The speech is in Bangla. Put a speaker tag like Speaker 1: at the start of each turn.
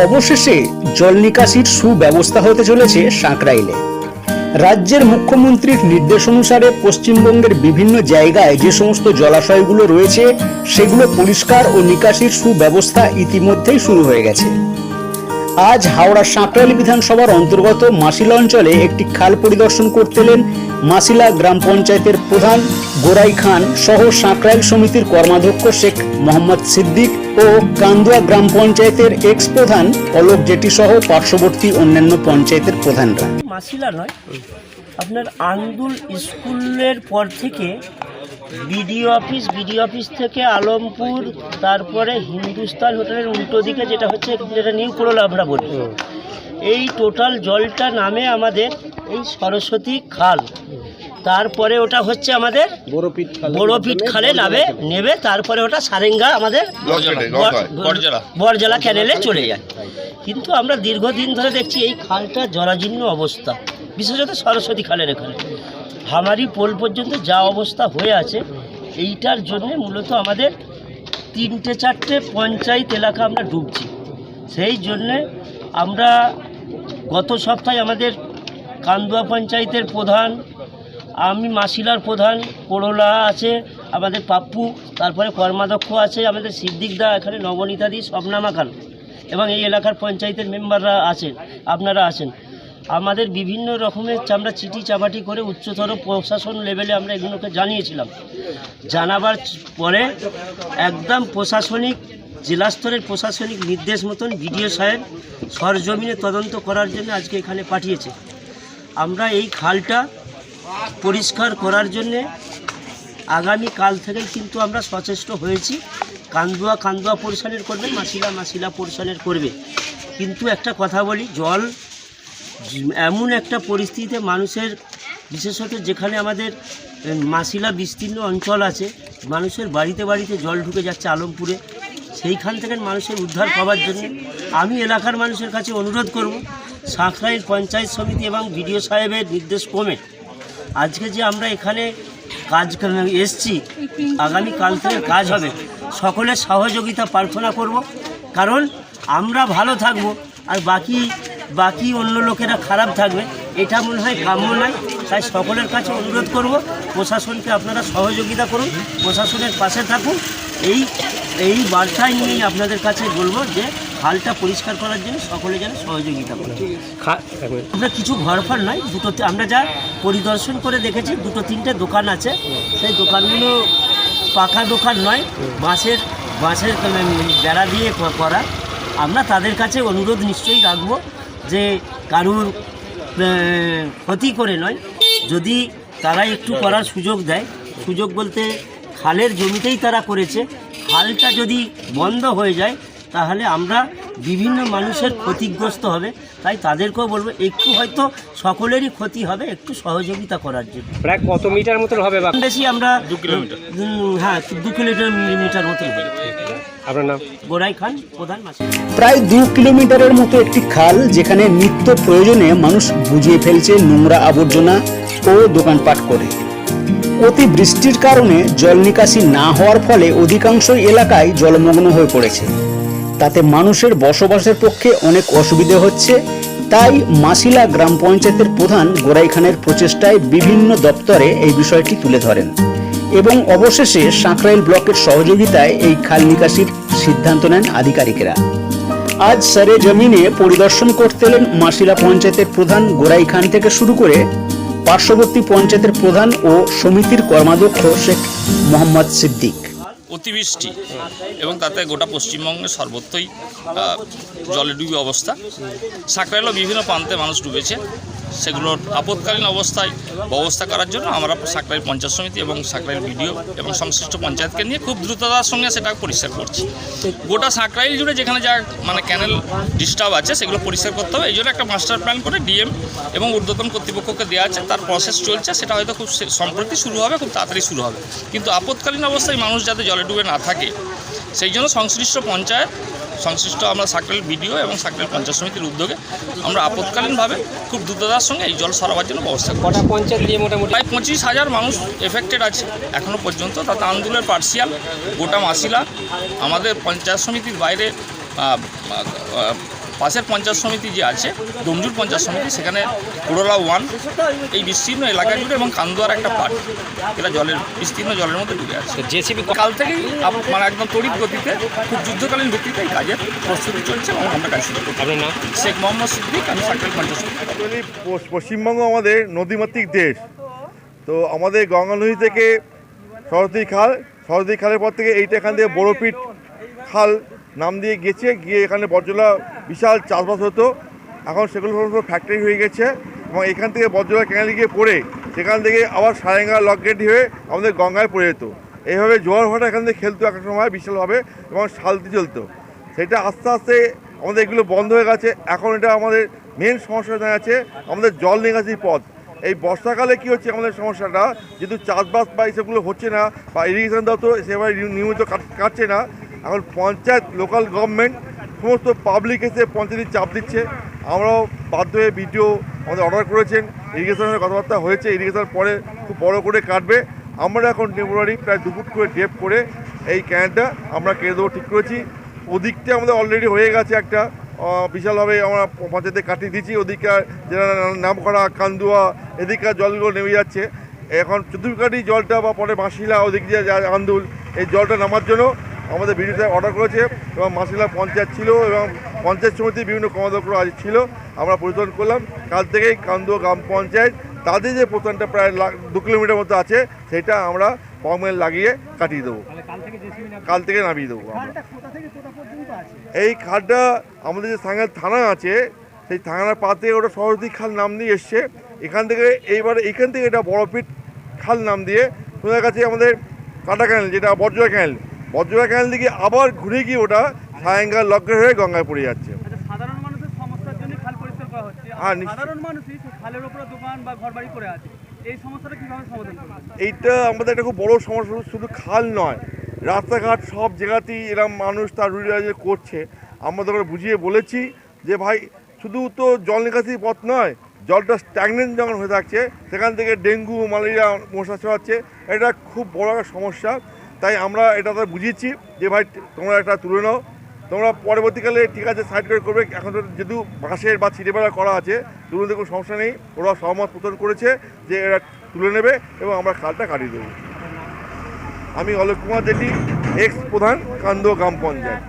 Speaker 1: অবশেষে জল নিকাশির সুব্যবস্থা হতে চলেছে সাঁকরাইলে রাজ্যের মুখ্যমন্ত্রীর নির্দেশ অনুসারে পশ্চিমবঙ্গের বিভিন্ন জায়গায় যে সমস্ত জলাশয়গুলো রয়েছে, সেগুলো পরিষ্কার ও নিকাশির সুব্যবস্থা ইতিমধ্যেই শুরু হয়ে গেছে। আজ হাওড়া সাঁকরাইল বিধানসভার অন্তর্গত মাসিলা অঞ্চলে একটি খাল পরিদর্শন করতে এলেন মাসিলা গ্রাম পঞ্চায়েতের প্রধান গোরাই খান সহ সাঁকরাইল সমিতির কর্মাধ্যক্ষ শেখ মোহাম্মদ সিদ্দিক ও কান্দুয়া গ্রাম পঞ্চায়েতের এক্স প্রধান অলোক জেটি সহ পার্শ্ববর্তী অন্যান্য পঞ্চায়েতের প্রধানরা।
Speaker 2: মাসিলা নয়, আপনার আন্দুল স্কুলের পর থেকে বিডিও অফিস বিডিও অফিস থেকে আলমপুর তারপরে হিন্দুস্তান হোটেলের উল্টো দিকে যেটা হচ্ছে যেটা নিউ করোলা আমরা বলি। এই টোটাল জলটা নামে আমাদের এই সরস্বতী খাল। তারপরে ওটা হচ্ছে আমাদের বড়পিট খালে। নামে নেবে তারপরে ওটা সারেঙ্গা আমাদের বর- বরজলা। ক্যানেলে চলে যায়। কিন্তু আমরা দীর্ঘদিন ধরে দেখছি এই খালটা জরাজীর্ণ অবস্থা বিশেষত সরস্বতী খালের এখানে। হামারি পোল পর্যন্ত যা অবস্থা হয়ে আছে, এইটার জন্য মূলত আমাদের তিনটে, চারটে পঞ্চায়েত এলাকা আমরা ডুবছি সেই জন্যে আমরা গত সপ্তাহে আমাদের কান্দুয়া পঞ্চায়েতের প্রধান, আমি মাসিলার প্রধান, করোলা আছে, আমাদের পাপ্পু, তারপরে কর্মাধ্যক্ষ আছে, আমাদের সিদ্দিকদা এখানে নবনীতাদি স্বপ্নামা খান এবং এই এলাকার পঞ্চায়েতের মেম্বাররা আছেন, আপনারা আছেন। আমাদের বিভিন্ন রকমের আমরা চিঠি চাপাটি করে উচ্চতর প্রশাসন লেভেলে আমরা এগুলোকে জানিয়েছিলাম। জানাবার পরে একদম প্রশাসনিক, জেলা স্তরের প্রশাসনিক নির্দেশ মতন বিডিও সাহেব সরজমিনে তদন্ত করার জন্য আজকে এখানে পাঠিয়েছে। আমরা এই খালটা পরিষ্কার করার জন্যে আগামী কাল থেকেই কিন্তু আমরা সচেষ্ট হয়েছি। কান্দুয়া কান্দুয়া পরিশানের করবে মাসিলা মাসিলা পরিশানের করবে। কিন্তু একটা কথা বলি, জল এমন একটা পরিস্থিতিতে মানুষের, বিশেষত যেখানে আমাদের মাসিলা বিস্তীর্ণ অঞ্চল আছে, মানুষের বাড়িতে বাড়িতে জল ঢুকে যাচ্ছে আলমপুরে, সেইখান থেকে মানুষের উদ্ধার পাওয়ার জন্য আমি এলাকার মানুষের কাছে অনুরোধ করব সাঁকরাইল পঞ্চায়েত সমিতি এবং বিডিও সাহেবের নির্দেশ ক্রমে। আজকে যে আমরা এখানে কাজ এসছি, আগামী কাল থেকে কাজ হবে, সকলের সহযোগিতা প্রার্থনা করব, কারণ আমরা ভালো থাকব, আর বাকি বাকি অন্য লোকেরা খারাপ থাকবে এটা মনে হয় কাম্য নয়। তাই সকলের কাছে অনুরোধ করব প্রশাসনকে আপনারা সহযোগিতা করুন প্রশাসনের পাশে থাকুন। এই এই বার্তাই নিয়েই আপনাদের কাছে বলব যে হালটা পরিষ্কার করার জন্য সকলে যেন সহযোগিতা করে। আমরা কিছু ঘর ফর নয় দুটো আমরা যা পরিদর্শন করে দেখেছি দুটো তিনটে দোকান আছে। সেই দোকানগুলো পাকা দোকান নয় বাঁশের বাঁশের বেড়া দিয়ে করা। আমরা তাদের কাছে অনুরোধ নিশ্চয়ই রাখব। যে কারুর ক্ষতি করে নয়। যদি তারা একটু করার সুযোগ দেয়, সুযোগ বলতে খালের জমিতেই তারা করেছে। খালটা যদি বন্ধ হয়ে যায়, তাহলে আমরা বিভিন্ন মানুষের ক্ষতিগ্রস্ত হবে। তাই তাদেরকেও বলব, একটু হয়তো সকলেরই ক্ষতি হবে একটু সহযোগিতা করার জন্য।
Speaker 3: প্রায় কত মিটার মতন হবে বা
Speaker 2: বেশি আমরা দু কিলোমিটার। হ্যাঁ দু কিলোমিটার মিটার মতো হবে।
Speaker 3: আপনার নাম?
Speaker 2: গোড়াই খান প্রধান মাসি
Speaker 1: প্রায় দু কিলোমিটারের মতো একটি খাল যেখানে নিত্য প্রয়োজনে মানুষ বুঝিয়ে ফেলছে নোংরা আবর্জনা ও দোকানপাট করে। অতি বৃষ্টির কারণে জল নিকাশি না হওয়ার ফলে অধিকাংশ এলাকায় জলমগ্ন হয়ে পড়েছে। তাতে মানুষের বসবাসের পক্ষে অনেক অসুবিধে হচ্ছে। তাই মাসিলা গ্রাম পঞ্চায়েতের প্রধান গোরাই খানের প্রচেষ্টায় বিভিন্ন দপ্তরে এই বিষয়টি তুলে ধরেন এবং অবশেষে সাঁকরাইল ব্লকের সহযোগিতায় এই খাল নিকাশির সিদ্ধান্ত নেন আধিকারিকেরা। আজ সারে জমিনে পরিদর্শন করতে এলেন মাসিলা পঞ্চায়েতের প্রধান গোরাই খান থেকে শুরু করে পার্শ্ববর্তী পঞ্চায়েতের প্রধান ও সমিতির কর্মাধ্যক্ষ শেখ মোহাম্মদ সিদ্দিক।
Speaker 4: অতিবৃষ্টি এবং তাতে গোটা পশ্চিমবঙ্গে সর্বত্রই জলে ডুবে অবস্থা। সাঁকরাইলেও বিভিন্ন প্রান্তে মানুষ ডুবেছে। সেগুলোর আপৎকালীন অবস্থায় ব্যবস্থা করার জন্য আমরা সাঁকরাইল পঞ্চায়েত সমিতি এবং সাঁকরাইল বিডিও এবং সংশ্লিষ্ট পঞ্চায়েতকে নিয়ে খুব দ্রুততার সঙ্গে সেটা পরিষ্কার করছি। গোটা সাঁকরাইল জুড়ে যেখানে যা মানে ক্যানেল ডিস্টার্ব আছে সেগুলো পরিষ্কার করতে হবে। এই জন্য একটা মাস্টার প্ল্যান করে ডিএম এবং ঊর্ধ্বতন কর্তৃপক্ষকে দেওয়া আছে। তার প্রসেস চলছে, সেটা হয়তো খুব সম্প্রতি শুরু হবে, খুব তাড়াতাড়ি শুরু হবে। কিন্তু আপৎকালীন অবস্থায় মানুষ যাতে জলে ডুবে না থাকে, সেই জন্য সংশ্লিষ্ট পঞ্চায়েত সংশ্লিষ্ট আমরা সাকরেল বিডিও এবং সাকরেল পঞ্চায়েত সমিতির উদ্যোগে আমরা আপৎকালীনভাবে খুব দ্রুততার সঙ্গে এই জল সরাবার জন্য ব্যবস্থা
Speaker 3: কটা পঞ্চায়েত দিয়ে মোটামুটি?
Speaker 4: প্রায় পঁচিশ হাজার মানুষ এফেক্টেড আছে এখনও পর্যন্ত। তাতে আন্দোলনের পার্সিয়াল গোটা মাসিলা আমাদের পঞ্চায়েত সমিতির বাইরে পাশের পঞ্চায়েত সমিতি যে আছে ডোমজুর পঞ্চায়েত সমিতি সেখানে কুড়োলা ওয়ান এই বিস্তীর্ণ এলাকা জুড়ে এবং কান্দুয়ার একটা পার্ট এটা জলের বিস্তীর্ণ জলের মধ্যে ডুবে আছে।
Speaker 3: জেসিবি
Speaker 4: কাল থেকেই মানে একদম তড়িৎ গতিতে খুব যুদ্ধকালীন ভিত্তিতে এই কাজের প্রস্তুতি চলছে এবং আমরা কাজ শুরু করছি। শেখ মোহাম্মদ সিদ্দিক আমি সার্কেল পঞ্চায়েত
Speaker 5: পশ্চিমবঙ্গ আমাদের নদীমাতৃক দেশ। তো আমাদের গঙ্গা নদী থেকে সরস্বতী খাল সরস্বতী খালের পর থেকে এইটা এখান থেকে বড়পিট খাল নাম দিয়ে গেছে, গিয়ে এখানে বজ্রলা বিশাল চাষবাস হতো। এখন সেগুলো সমস্ত ফ্যাক্টরি হয়ে গেছে এবং এখান থেকে বজ্রলা ক্যানালে গিয়ে পড়ে, সেখান থেকে আবার সারেঙ্গা লকগেট হয়ে আমাদের গঙ্গায় পড়ে যেত। এইভাবে জোয়ার ভাটা এখান থেকে খেলতো একটা সময় বিশালভাবে এবং শালতি চলতো। সেটা আস্তে আস্তে আমাদের এগুলো বন্ধ হয়ে গেছে। এখন এটা আমাদের মেন সমস্যা দেখা যাচ্ছে আমাদের জল নিকাশির পথ। এই বর্ষাকালে কি হচ্ছে আমাদের সমস্যাটা? যেহেতু চাষবাস বা এইসবগুলো হচ্ছে না বা ইরিগেশন দাও সেভাবে নিয়মিত কাটছে না। এখন পঞ্চায়েত লোকাল গভর্নমেন্ট সমস্ত পাবলিক এসে পঞ্চায়েতের চাপ দিচ্ছে। আমরাও বাধ্য হয়ে ভিডিও আমাদের অর্ডার করেছেন। ইরিগেশনের কথাবার্তা হয়েছে ইরিগেশন পরে খুব বড় করে কাটবে। আমরা এখন টেম্পোরারি প্রায় দু ফুট করে ডেপ করে এই ক্যানটা আমরা কেটে দেবো ঠিক করেছি। ওদিকটা আমাদের অলরেডি হয়ে গেছে একটা বিশালভাবে আমরা পঞ্চায়েতে কাটিয়ে দিয়েছি। ওদিককার যেটা নাম করা কান্দুয়া এদিককার জলগুলো নেমে যাচ্ছে। এখন চতুর্কাটি জলটা বা পরে বাঁশিলা ওদিক দিয়ে আন্দুল, এই জলটা নামার জন্য আমাদের ভিডিওটা অর্ডার করেছে এবং মাসিলা পঞ্চায়েত ছিল এবং পঞ্চায়েত সমিতির বিভিন্ন কর্মদক্ষ আজ ছিল আমরা পরিচালন করলাম। কাল থেকেই কান্দুয়া গ্রাম পঞ্চায়েত তাদের যে প্রধানটা প্রায় দু কিলোমিটার মতো আছে সেটা আমরা পাম্পেল লাগিয়ে কাটিয়ে দেবো। কাল থেকে নামিয়ে দেবো আমরা। এই খালটা আমাদের যে সাঙ্গাল থানা আছে সেই থানার পাতে ওটা সরস্বতী খাল নাম দিয়ে এসছে। এখান থেকে এইবারে এখান থেকে এটা বড়পিট খাল নাম দিয়ে শোনা কাছে আমাদের কাটা ক্যানেল যেটা বজ্রা ক্যানেল বজ্রা ক্যানেল দিকে আবার ঘুরে গিয়ে ওটা সায়ঙ্গাল লগ্নের হয়ে গঙ্গায় পড়ে যাচ্ছে।
Speaker 6: আচ্ছা
Speaker 5: হ্যাঁ, এইটা আমাদের একটা খুব বড় সমস্যা শুধু খাল নয় রাস্তাঘাট সব জায়গাতেই এরকম মানুষ তার রুজি করছে। আমরা তোকে বুঝিয়ে বলেছি যে ভাই শুধু তো জল নিকাশি পথ নয় জলটা স্ট্যাগনেন্ট যখন হয়ে থাকছে সেখান থেকে ডেঙ্গু ম্যালেরিয়া মশা ছড়াচ্ছে এটা খুব বড় একটা সমস্যা। তাই আমরা এটা তো বুঝিয়েছি যে ভাই তোমরা এটা তুলে নাও। তোমরা পরবর্তীকালে ঠিক আছে সাইড করে করবে। এখন যেহেতু বাঁশের বা ছিটেবেলা করা আছে তুলে কোনো সমস্যা নেই। ওরা সহমত পোষণ করেছে যে এরা তুলে নেবে এবং আমরা খালটা কাটিয়ে দেবো। আমি অলোক কুমার দেটি এক্স প্রধান কান্দ গ্রাম পঞ্চায়েত।